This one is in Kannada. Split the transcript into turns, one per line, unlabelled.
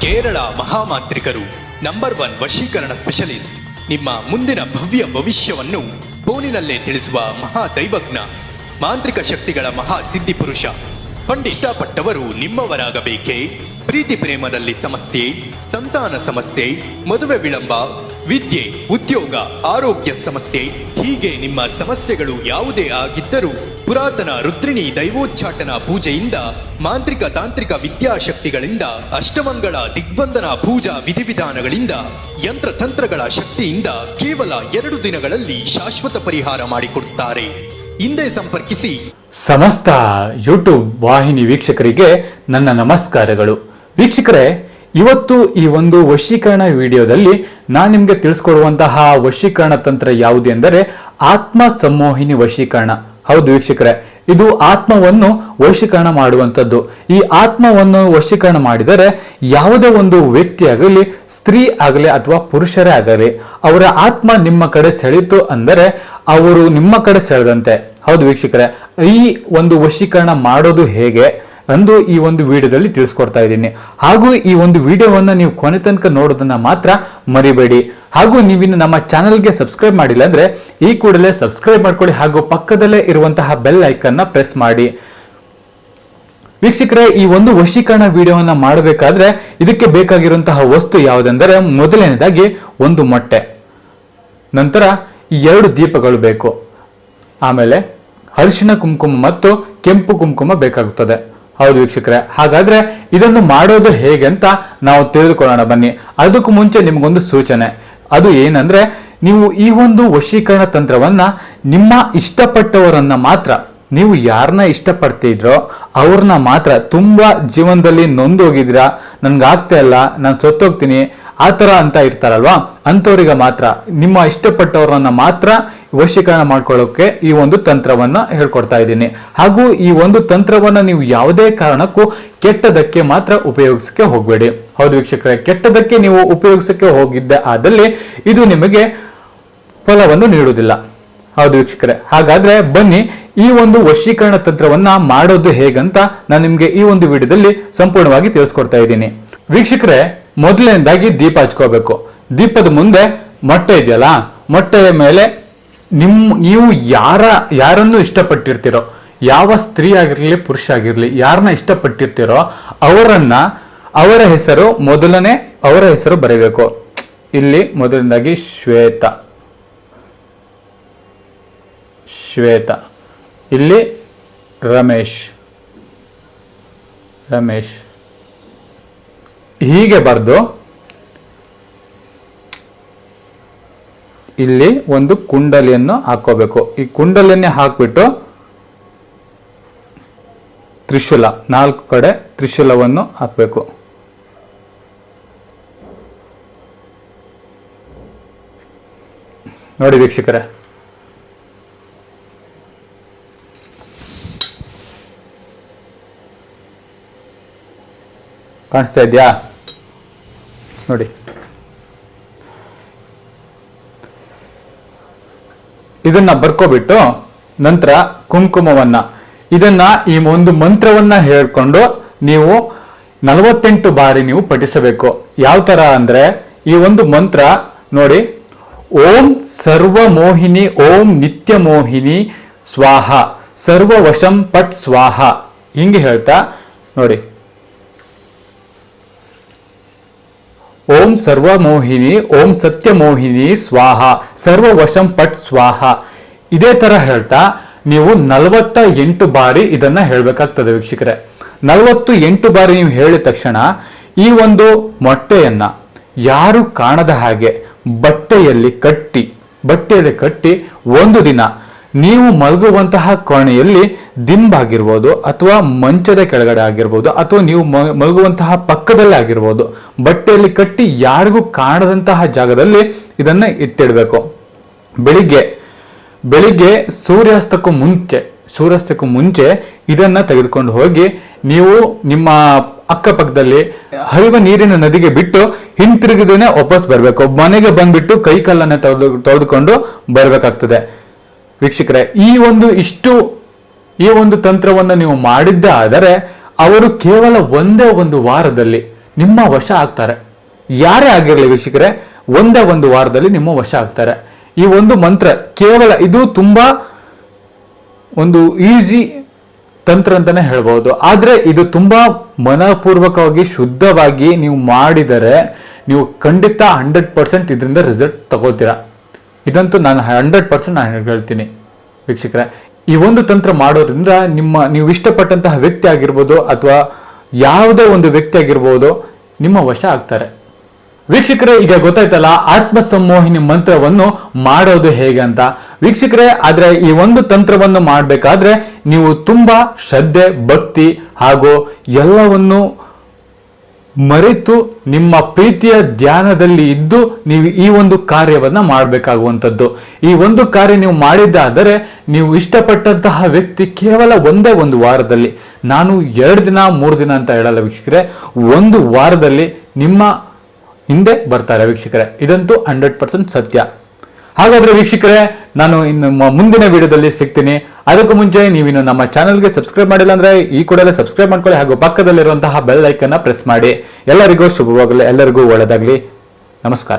ಕೇರಳ ಮಹಾಮಾಂತ್ರಿಕರು ನಂಬರ್ ಒನ್ ವಶೀಕರಣ ಸ್ಪೆಷಲಿಸ್ಟ್. ನಿಮ್ಮ ಮುಂದಿನ ಭವ್ಯ ಭವಿಷ್ಯವನ್ನು ಫೋನಿನಲ್ಲೇ ತಿಳಿಸುವ ಮಹಾ ದೈವಜ್ಞ ಮಾಂತ್ರಿಕ ಶಕ್ತಿಗಳ ಮಹಾ ಸಿದ್ಧಿ ಪುರುಷ ಪಂಡಿಷ್ಟಪಟ್ಟವರು ನಿಮ್ಮವರಾಗಬೇಕೇ? ಪ್ರೀತಿ ಪ್ರೇಮದಲ್ಲಿ ಸಮಸ್ಯೆ, ಸಂತಾನ ಸಮಸ್ಯೆ, ಮದುವೆ ವಿಳಂಬ, ವಿದ್ಯೆ, ಉದ್ಯೋಗ, ಆರೋಗ್ಯ ಸಮಸ್ಯೆ ಹೀಗೆ ನಿಮ್ಮ ಸಮಸ್ಯೆಗಳು ಯಾವುದೇ ಆಗಿದ್ದರೂ ಪುರಾತನ ರುದ್ರಿಣಿ ದೈವೋಚ್ಚಾಟನ ಪೂಜೆಯಿಂದ, ಮಾಂತ್ರಿಕ ತಾಂತ್ರಿಕ ವಿದ್ಯಾಶಕ್ತಿಗಳಿಂದ, ಅಷ್ಟಮಂಗಳ ದಿಗ್ಬಂಧನ ಪೂಜಾ ವಿಧಿವಿಧಾನಗಳಿಂದ, ಯಂತ್ರತಂತ್ರಗಳ ಶಕ್ತಿಯಿಂದ ಕೇವಲ ಎರಡು ದಿನಗಳಲ್ಲಿ ಶಾಶ್ವತ ಪರಿಹಾರ ಮಾಡಿಕೊಡುತ್ತಾರೆ. ಹಿಂದೆ ಸಂಪರ್ಕಿಸಿ.
ಸಮಸ್ತ ಯೂಟ್ಯೂಬ್ ವಾಹಿನಿ ವೀಕ್ಷಕರಿಗೆ ನನ್ನ ನಮಸ್ಕಾರಗಳು. ವೀಕ್ಷಕರೇ ಇವತ್ತು ಈ ಒಂದು ವಶೀಕರಣ ವಿಡಿಯೋದಲ್ಲಿ ನಾನು ನಿಮಗೆ ತಿಳಿಸ್ಕೊಡುವಂತಹ ವಶೀಕರಣ ತಂತ್ರ ಯಾವುದು ಎಂದರೆ ಆತ್ಮ ಸಂಮೋಹಿನಿ ವಶೀಕರಣ. ಹೌದು ವೀಕ್ಷಕರೇ, ಇದು ಆತ್ಮವನ್ನು ವಶೀಕರಣ ಮಾಡುವಂಥದ್ದು. ಈ ಆತ್ಮವನ್ನು ವಶೀಕರಣ ಮಾಡಿದರೆ ಯಾವುದೇ ಒಂದು ವ್ಯಕ್ತಿ ಆಗಲಿ, ಸ್ತ್ರೀ ಆಗಲಿ ಅಥವಾ ಪುರುಷರೇ ಆಗಲಿ, ಅವರ ಆತ್ಮ ನಿಮ್ಮ ಕಡೆ ಸೆಳೀತು ಅಂದರೆ ಅವರು ನಿಮ್ಮ ಕಡೆ ಸೆಳೆದಂತೆ. ಹೌದು ವೀಕ್ಷಕರೇ, ಈ ಒಂದು ವಶೀಕರಣ ಮಾಡೋದು ಹೇಗೆ? ಅಂದು ಈ ಒಂದು ವಿಡಿಯೋದಲ್ಲಿ ತಿಳಿಸ್ಕೊಡ್ತಾ ಇದ್ದೀನಿ. ಹಾಗೂ ಈ ಒಂದು ವಿಡಿಯೋವನ್ನು ನೀವು ಕೊನೆ ತನಕ ನೋಡೋದನ್ನ ಮಾತ್ರ ಮರಿಬೇಡಿ. ಹಾಗೂ ನೀವಿನ್ನು ನಮ್ಮ ಚಾನಲ್ಗೆ ಸಬ್ಸ್ಕ್ರೈಬ್ ಮಾಡಿಲ್ಲ ಅಂದ್ರೆ ಈ ಕೂಡಲೇ ಸಬ್ಸ್ಕ್ರೈಬ್ ಮಾಡ್ಕೊಳ್ಳಿ ಹಾಗೂ ಪಕ್ಕದಲ್ಲೇ ಇರುವಂತಹ ಬೆಲ್ ಐಕನ್ನ ಪ್ರೆಸ್ ಮಾಡಿ. ವೀಕ್ಷಕರೇ, ಈ ಒಂದು ವಶೀಕರಣ ವಿಡಿಯೋವನ್ನು ಮಾಡಬೇಕಾದ್ರೆ ಇದಕ್ಕೆ ಬೇಕಾಗಿರುವಂತಹ ವಸ್ತು ಯಾವುದೆಂದರೆ ಮೊದಲನೇದಾಗಿ ಒಂದು ಮೊಟ್ಟೆ. ನಂತರ ಎರಡು ದೀಪಗಳು ಬೇಕು. ಆಮೇಲೆ ಅರಿಶಿಣ ಕುಂಕುಮ ಮತ್ತು ಕೆಂಪು ಕುಂಕುಮ ಬೇಕಾಗುತ್ತದೆ. ಹೌದು ವೀಕ್ಷಕರೇ. ಹಾಗಾದ್ರೆ ಇದನ್ನು ಮಾಡೋದು ಹೇಗೆ ಅಂತ ನಾವು ತಿಳಿದುಕೊಳ್ಳೋಣ. ಬನ್ನಿ. ಅದಕ್ಕೂ ಮುಂಚೆ ನಿಮಗೊಂದು ಸೂಚನೆ. ಅದು ಏನಂದ್ರೆ, ನೀವು ಈ ಒಂದು ವಶೀಕರಣ ತಂತ್ರವನ್ನ ನಿಮ್ಮ ಇಷ್ಟಪಟ್ಟವರನ್ನ ಮಾತ್ರ, ನೀವು ಯಾರನ್ನ ಇಷ್ಟಪಡ್ತಿದ್ರೋ ಅವ್ರನ್ನ ಮಾತ್ರ ತುಂಬಾ ಜೀವನದಲ್ಲಿ ನೊಂದೋಗಿದ್ದೀರಾ? ನನ್ಗೆ ಆಗ್ತಾ ಇಲ್ಲ, ನಾನು ಸೊತ್ತೋಗ್ತೀನಿ, ಆ ಥರ ಅಂತ ಇರ್ತಾರಲ್ವಾ? ಅಂಥವ್ರಿಗೆ ಮಾತ್ರ, ನಿಮ್ಮ ಇಷ್ಟಪಟ್ಟವರನ್ನ ಮಾತ್ರ ವಶೀಕರಣ ಮಾಡ್ಕೊಳ್ಳೋಕೆ ಈ ಒಂದು ತಂತ್ರವನ್ನ ಹೇಳ್ಕೊಡ್ತಾ ಇದ್ದೀನಿ. ಹಾಗೂ ಈ ಒಂದು ತಂತ್ರವನ್ನ ನೀವು ಯಾವುದೇ ಕಾರಣಕ್ಕೂ ಕೆಟ್ಟದಕ್ಕೆ ಮಾತ್ರ ಉಪಯೋಗಿಸಕ್ಕೆ ಹೋಗಬೇಡಿ. ಹೌದು ವೀಕ್ಷಕರೇ ಕೆಟ್ಟದಕ್ಕೆ ನೀವು ಉಪಯೋಗಿಸಕ್ಕೆ ಹೋಗಿದ್ದ ಆದಲ್ಲಿ ಇದು ನಿಮಗೆ ಫಲವನ್ನು ನೀಡುವುದಿಲ್ಲ. ಹೌದು ವೀಕ್ಷಕರೇ, ಹಾಗಾದ್ರೆ ಬನ್ನಿ ಈ ಒಂದು ವಶೀಕರಣ ತಂತ್ರವನ್ನ ಮಾಡೋದು ಹೇಗಂತ ನಾನು ನಿಮ್ಗೆ ಈ ಒಂದು ವಿಡಿಯೋದಲ್ಲಿ ಸಂಪೂರ್ಣವಾಗಿ ತಿಳಿಸ್ಕೊಡ್ತಾ ಇದ್ದೀನಿ. ವೀಕ್ಷಕರೇ, ಮೊದಲನೇದಾಗಿ ದೀಪ ಹಚ್ಕೋಬೇಕು. ದೀಪದ ಮುಂದೆ ಮೊಟ್ಟೆ ಇದೆಯಲ್ಲ, ಮೊಟ್ಟೆಯ ಮೇಲೆ ನಿಮ್, ನೀವು ಯಾರ, ಯಾರನ್ನು ಇಷ್ಟಪಟ್ಟಿರ್ತೀರೋ, ಯಾವ ಸ್ತ್ರೀ ಆಗಿರಲಿ, ಪುರುಷ ಆಗಿರಲಿ, ಯಾರನ್ನ ಇಷ್ಟಪಟ್ಟಿರ್ತೀರೋ ಅವರನ್ನ, ಅವರ ಹೆಸರು ಮೊದಲನೇ ಅವರ ಹೆಸರು ಬರೀಬೇಕು. ಇಲ್ಲಿ ಮೊದಲನೇದಾಗಿ ಶ್ವೇತ. ಶ್ವೇತ. ಇಲ್ಲಿ ರಮೇಶ್. ರಮೇಶ್. ಹೀಗೆ ಬರೆದು ಇಲ್ಲಿ ಒಂದು ಕುಂಡಲಿಯನ್ನು ಹಾಕೋಬೇಕು ಈ ಕುಂಡಲಿಯನ್ನೇ ಹಾಕ್ಬಿಟ್ಟು ತ್ರಿಶೂಲ, ನಾಲ್ಕು ಕಡೆ ತ್ರಿಶೂಲವನ್ನು ಹಾಕಬೇಕು. ನೋಡಿ ವೀಕ್ಷಕರೇ. ಕಾಣಿಸ್ತಾ ಇದೆಯಾ? ನೋಡಿ. ಇದನ್ನ ಬರ್ಕೋಬಿಟ್ಟು ನಂತರ ಕುಂಕುಮವನ್ನ. ಇದನ್ನ ಈ ಒಂದು ಮಂತ್ರವನ್ನ ಹೇಳ್ಕೊಂಡು ನೀವು ನಲವತ್ತೆಂಟು ಬಾರಿ ನೀವು ಪಠಿಸಬೇಕು. ಯಾವ ತರ ಅಂದ್ರೆ ಈ ಒಂದು ಮಂತ್ರ ನೋಡಿ, ಓಂ ಸರ್ವ ಮೋಹಿನಿ ಓಂ ನಿತ್ಯ ಮೋಹಿನಿ ಸ್ವಾಹ. ಸರ್ವ ವಶಂ ಪಟ್ ಸ್ವಾಹ. ಹಿಂಗೆ ಹೇಳ್ತಾ ನೋಡಿ. ಓಂ ಸರ್ವಮೋಹಿನಿ, ಓಂ ಸತ್ಯಮೋಹಿನಿ ಸ್ವಾಹ ಸರ್ವ ವಶಂ ಪಟ್ ಸ್ವಾಹ. ಇದೇ ತರ ಹೇಳ್ತಾ ನೀವು ನಲವತ್ತ ಎಂಟು ಬಾರಿ ಇದನ್ನ ಹೇಳಬೇಕಾಗ್ತದೆ ವೀಕ್ಷಕರೇ. ನಲವತ್ತು ಎಂಟು ಬಾರಿ ನೀವು ಹೇಳಿದ ತಕ್ಷಣ ಈ ಒಂದು ಮೊಟ್ಟೆಯನ್ನ ಯಾರು ಕಾಣದ ಹಾಗೆ ಬಟ್ಟೆಯಲ್ಲಿ ಕಟ್ಟಿ ಬಟ್ಟೆಯಲ್ಲಿ ಕಟ್ಟಿ ಒಂದು ದಿನ ನೀವು ಮಲಗುವಂತಹ ಕೋಣೆಯಲ್ಲಿ ದಿಂಬಾಗಿರ್ಬೋದು ಅಥವಾ ಮಂಚದ ಕೆಳಗಡೆ ಆಗಿರ್ಬೋದು ಅಥವಾ ನೀವು ಮಲಗುವಂತಹ ಪಕ್ಕದಲ್ಲೇ ಆಗಿರ್ಬೋದು, ಬಟ್ಟೆಯಲ್ಲಿ ಕಟ್ಟಿ ಯಾರಿಗೂ ಕಾಣದಂತಹ ಜಾಗದಲ್ಲಿ ಇದನ್ನ ಇತ್ತಿಡಬೇಕು ಬೆಳಿಗ್ಗೆ ಬೆಳಿಗ್ಗೆ ಸೂರ್ಯಾಸ್ತಕ್ಕೂ ಮುಂಚೆ ಸೂರ್ಯಾಸ್ತಕ್ಕೂ ಮುಂಚೆ ಇದನ್ನ ತೆಗೆದುಕೊಂಡು ಹೋಗಿ ನೀವು ನಿಮ್ಮ ಅಕ್ಕಪಕ್ಕದಲ್ಲಿ ಹರಿವ ನೀರಿನ ನದಿಗೆ ಬಿಟ್ಟು ಹಿಂತಿರುಗಿದೇನೆ ವಾಪಸ್ ಬರಬೇಕು. ಮನೆಗೆ ಬಂದ್ಬಿಟ್ಟು ಕೈ ಕಲ್ಲನ್ನ ತೊಳೆದು ತೊಳೆದುಕೊಂಡು ಬರಬೇಕಾಗ್ತದೆ. ವೀಕ್ಷಕರೇ, ಈ ಒಂದು ಇಷ್ಟು, ಈ ಒಂದು ತಂತ್ರವನ್ನು ನೀವು ಮಾಡಿದ್ದಾದರೆ ಅವರು ಕೇವಲ ಒಂದೇ ಒಂದು ವಾರದಲ್ಲಿ ನಿಮ್ಮ ವಶ ಆಗ್ತಾರೆ. ಯಾರೇ ಆಗಿರಲಿ ವೀಕ್ಷಕರೇ, ಒಂದೇ ಒಂದು ವಾರದಲ್ಲಿ ನಿಮ್ಮ ವಶ ಆಗ್ತಾರೆ. ಈ ಒಂದು ಮಂತ್ರ ಕೇವಲ ಇದು ತುಂಬಾ ಒಂದು ಈಸಿ ತಂತ್ರ ಅಂತಾನೆ ಹೇಳ್ಬೋದು. ಆದ್ರೆ ಇದು ತುಂಬಾ ಮನಪೂರ್ವಕವಾಗಿ, ಶುದ್ಧವಾಗಿ ನೀವು ಮಾಡಿದರೆ, ನೀವು ಖಂಡಿತ ಹಂಡ್ರೆಡ್ ಪರ್ಸೆಂಟ್ ಇದರಿಂದ ರಿಸಲ್ಟ್ ತಗೋತೀರಾ. ಇದಂತೂ ನಾನು ಹಂಡ್ರೆಡ್ ಪರ್ಸೆಂಟ್ ನಾನು ಹೇಳ್ತೀನಿ, ವೀಕ್ಷಕರೇ. ಈ ಒಂದು ತಂತ್ರ ಮಾಡೋದ್ರಿಂದ ನಿಮ್ಮ, ನೀವು ಇಷ್ಟಪಟ್ಟಂತಹ ವ್ಯಕ್ತಿ ಆಗಿರ್ಬೋದು ಅಥವಾ ಯಾವುದೇ ಒಂದು ವ್ಯಕ್ತಿ ಆಗಿರ್ಬೋದು, ನಿಮ್ಮ ವಶ ಆಗ್ತಾರೆ. ವೀಕ್ಷಕರೇ, ಈಗ ಗೊತ್ತಾಯ್ತಲ್ಲ ಆತ್ಮ ಸಂಮೋಹಿನಿ ಮಂತ್ರವನ್ನು ಮಾಡೋದು ಹೇಗೆ ಅಂತ. ವೀಕ್ಷಕರೇ, ಆದ್ರೆ ಈ ಒಂದು ತಂತ್ರವನ್ನು ಮಾಡಬೇಕಾದ್ರೆ ನೀವು ತುಂಬಾ ಶ್ರದ್ಧೆ, ಭಕ್ತಿ ಹಾಗೂ ಎಲ್ಲವನ್ನು ಮರೆತು ನಿಮ್ಮ ಪ್ರೀತಿಯ ಧ್ಯಾನದಲ್ಲಿ ಇದ್ದು ನೀವು ಈ ಒಂದು ಕಾರ್ಯವನ್ನ ಮಾಡಬೇಕಾಗುವಂಥದ್ದು. ಈ ಒಂದು ಕಾರ್ಯ ನೀವು ಮಾಡಿದ್ದಾದರೆ ನೀವು ಇಷ್ಟಪಟ್ಟಂತಹ ವ್ಯಕ್ತಿ ಕೇವಲ ಒಂದೇ ಒಂದು ವಾರದಲ್ಲಿ, ನಾನು ಎರಡು ದಿನ, ಮೂರು ದಿನ ಅಂತ ಹೇಳಲ್ಲ ವೀಕ್ಷಕರೇ, ಒಂದು ವಾರದಲ್ಲಿ ನಿಮ್ಮ ಹಿಂದೆ ಬರ್ತಾರೆ ವೀಕ್ಷಕರೇ. ಇದಂತೂ ಹಂಡ್ರೆಡ್ ಪರ್ಸೆಂಟ್ ಸತ್ಯ. ಹಾಗಾದ್ರೆ ವೀಕ್ಷಕರೇ, ನಾನು ಇನ್ನು ಮುಂದಿನ ವಿಡಿಯೋದಲ್ಲಿ ಸಿಗ್ತೀನಿ. ಅದಕ್ಕೂ ಮುಂಚೆ ನೀವಿನ್ನು ನಮ್ಮ ಚಾನಲ್ಗೆ ಸಬ್ಸ್ಕ್ರೈಬ್ ಮಾಡಿಲ್ಲ ಅಂದ್ರೆ ಈ ಕೂಡಲೇ ಸಬ್ಸ್ಕ್ರೈಬ್ ಮಾಡ್ಕೊಳ್ಳಿ ಹಾಗೂ ಪಕ್ಕದಲ್ಲಿರುವಂತಹ ಬೆಲ್ ಐಕನ್ನ ಪ್ರೆಸ್ ಮಾಡಿ. ಎಲ್ಲರಿಗೂ ಶುಭವಾಗಲಿ, ಎಲ್ಲರಿಗೂ ಒಳ್ಳೆಯದಾಗಲಿ. ನಮಸ್ಕಾರ.